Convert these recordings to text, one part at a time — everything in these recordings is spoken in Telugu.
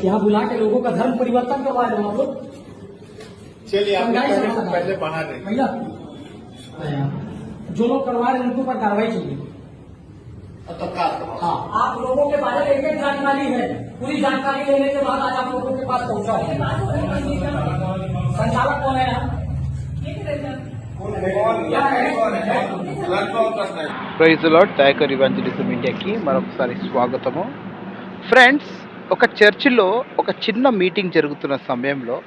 यहाँ बुला के लोगों का धर्म परिवर्तन करवा रहे हो आप लोग चलिए आप संघाई पहले, समझता है। पहले बाहर रहिए भैया जो लोग करवा रहे हैं उनके ऊपर कार्रवाई चाहिए तत्काल करो। हाँ आप लोगों के बारे में एक एक जानकारी है पूरी जानकारी लेने के बाद आज आप लोगों के पास पहुंचा है संचालक कौन है यहाँ क्या है ప్రైజ్ లాడ్ తాయకర్ ఇవాంజలిజం ఇండియాకి మరొకసారి స్వాగతము ఫ్రెండ్స్ ఒక చర్చిలో ఒక చిన్న మీటింగ్ జరుగుతున్న సమయంలో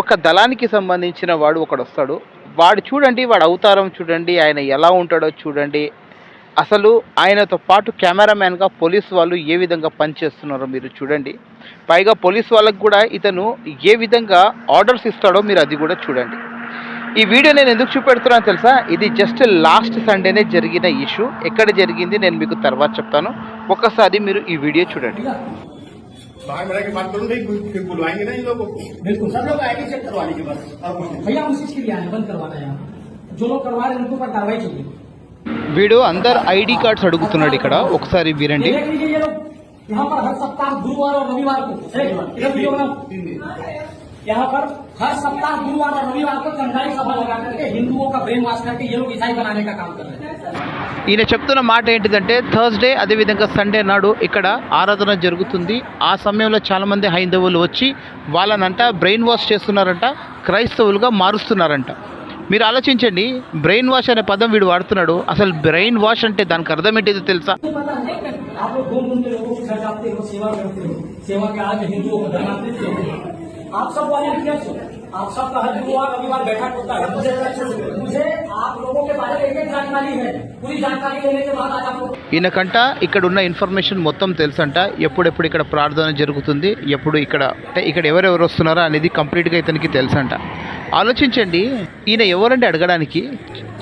ఒక దళానికి సంబంధించిన వాడు ఒకడు వస్తాడు. వాడు చూడండి వాడు అవతారం చూడండి ఆయన ఎలా ఉంటాడో చూడండి. అసలు ఆయనతో పాటు కెమెరామ్యాన్గా పోలీస్ వాళ్ళు ఏ విధంగా పనిచేస్తున్నారో మీరు చూడండి. పైగా పోలీస్ వాళ్ళకు కూడా ఇతను ఏ విధంగా ఆర్డర్స్ ఇస్తాడో మీరు అది కూడా చూడండి. ఈ వీడియో నేను ఎందుకు చూపెడుతున్నాను తెలుసా? ఇది జస్ట్ లాస్ట్ సండేనే జరిగిన ఇష్యూ. ఎక్కడ జరిగింది నేను మీకు తర్వాత చెప్తాను. ఒకసారి మీరు ఈ వీడియో చూడండి. भैया बाहर में रह के बात करूँ नहीं फिर बुलवाएंगे ना इन लोगों को बिल्कुल सब लोग आईडी चेक करवा लीजिए बस और कुछ नहीं। भैया हम उसी के लिए आए हैं, बंद करवाना है यहाँ जो लोग करवा रहे हैं उनके ऊपर कार्रवाई चाहिए వీడు అందరు ఐడి కార్డ్స్ అడుగుతున్నాడు ఇక్కడ ఒకసారి ये వినండి देख लीजिए ये लोग यहाँ पर हर सप्ताह गुरुवार और रविवार को ए, इधर वीडियो बनाओ यहाँ पर हर सप्ताह गुरुवार और रविवार को चंदाई सभा लगा करके हिंदुओं का ब्रेन वॉश करके ये लोग ईसाई बनाने का काम कर रहे हैं ఈయన చెప్తున్న మాట ఏంటిదంటే థర్స్డే అదేవిధంగా సండే నాడు ఇక్కడ ఆరాధన జరుగుతుంది ఆ సమయంలో చాలామంది హైందవులు వచ్చి వాళ్ళనంట బ్రెయిన్ వాష్ చేస్తున్నారంట క్రైస్తవులుగా మారుస్తున్నారంట మీరు ఆలోచించండి బ్రెయిన్ వాష్ అనే పదం వీడు వాడుతున్నాడు అసలు బ్రెయిన్ వాష్ అంటే దానికి అర్థం ఏంటిదో తెలుసా तो पता है आप लोग घूम घूम के लोगों को घर जाते हो सेवा करते हो सेवा के आज हिंदुओं को धर्मांतरित करते हो आप सब वॉलंटियर्स हो आप सब का हर गुरुवार रविवार बैठक होता है मुझे मुझे आप लोगों के बारे में एक एक जानकारी है पूरी जानकारी लेने के बाद आज आप लोग ఈయనకంట ఇక్కడ ఉన్న ఇన్ఫర్మేషన్ మొత్తం తెలుసంట ఎప్పుడెప్పుడు ఇక్కడ ప్రార్థన జరుగుతుంది ఎప్పుడు ఇక్కడ అంటే ఇక్కడ ఎవరెవరు వస్తున్నారో అనేది కంప్లీట్గా ఇతనికి తెలుసంట ఆలోచించండి. ఈయన ఎవరండి అడగడానికి?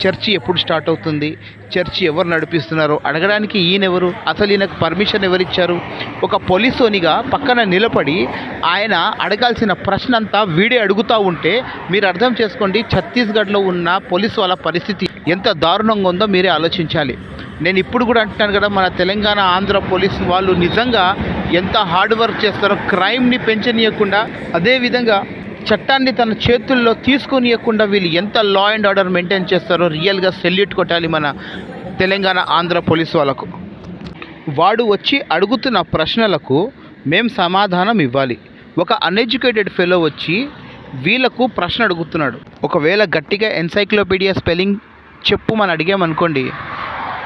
చర్చి ఎప్పుడు స్టార్ట్ అవుతుంది? చర్చి ఎవరు నడిపిస్తున్నారో? అడగడానికి ఈయన ఎవరు? అసలు ఈయనకు పర్మిషన్ ఎవరిచ్చారు? ఒక పోలీసోనిగా పక్కన నిలబడి ఆయన అడగాల్సిన ప్రశ్న అంతా వీడే అడుగుతూ ఉంటే మీరు అర్థం చేసుకోండి ఛత్తీస్గఢ్లో ఉన్న పోలీసు వాళ్ళ పరిస్థితి ఎంత దారుణంగా ఉందో మీరే ఆలోచించాలి. నేను ఇప్పుడు కూడా అంటున్నాను కదా మన తెలంగాణ ఆంధ్ర పోలీసు వాళ్ళు నిజంగా ఎంత హార్డ్ వర్క్ చేస్తారో క్రైమ్ని పెంచనీయకుండా అదేవిధంగా చట్టాన్ని తన చేతుల్లో తీసుకొనియకుండా వీళ్ళు ఎంత లా అండ్ ఆర్డర్ మెయింటైన్ చేస్తారో రియల్గా సెల్యూట్ కొట్టాలి మన తెలంగాణ ఆంధ్ర పోలీస్ వాళ్ళకు. వాడు వచ్చి అడుగుతున్న ప్రశ్నలకు మేం సమాధానం ఇవ్వాలి. ఒక అన్ఎడ్యుకేటెడ్ ఫెలో వచ్చి వీళ్ళకు ప్రశ్న అడుగుతున్నాడు. ఒకవేళ గట్టిగా ఎన్సైక్లోపీడియా స్పెల్లింగ్ చెప్పు మనం అడిగామనుకోండి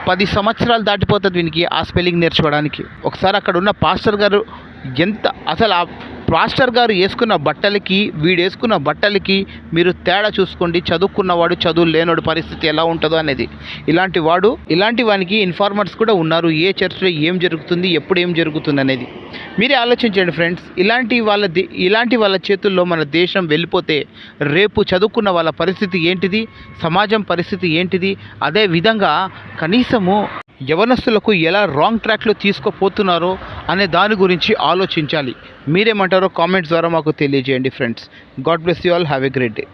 పది సంవత్సరాలు దాటిపోతుంది వీనికి ఆ స్పెల్లింగ్ నేర్చుకోవడానికి. ఒకసారి అక్కడ ఉన్న పాస్టర్ గారు ఎంత అసలు పాస్టర్ గారు వేసుకున్న బట్టలకి వీడు వేసుకున్న బట్టలకి మీరు తేడా చూసుకోండి. చదువుకున్నవాడు చదువు లేనోడు పరిస్థితి ఎలా ఉంటుందో అనేది. ఇలాంటి వాడు ఇలాంటి వానికి ఇన్ఫార్మర్స్ కూడా ఉన్నారు. ఏ చర్చ్లో ఏం జరుగుతుంది ఎప్పుడు ఏం జరుగుతుంది అనేది. మీరే ఆలోచించండి ఫ్రెండ్స్ ఇలాంటి వాళ్ళ దే- ఇలాంటి వాళ్ళ చేతుల్లో మన దేశం వెళ్ళిపోతే రేపు చదువుకున్న వాళ్ళ పరిస్థితి ఏంటిది? సమాజం పరిస్థితి ఏంటిది? అదే విధంగా కనీసము యవనస్తులకు ఎలా రాంగ్ ట్రాక్లో తీసుకుపోతున్నారో అనే దాని గురించి ఆలోచించాలి. మీరేమంటారో కామెంట్స్ ద్వారా మాకు తెలియజేయండి friends God bless you all have a great day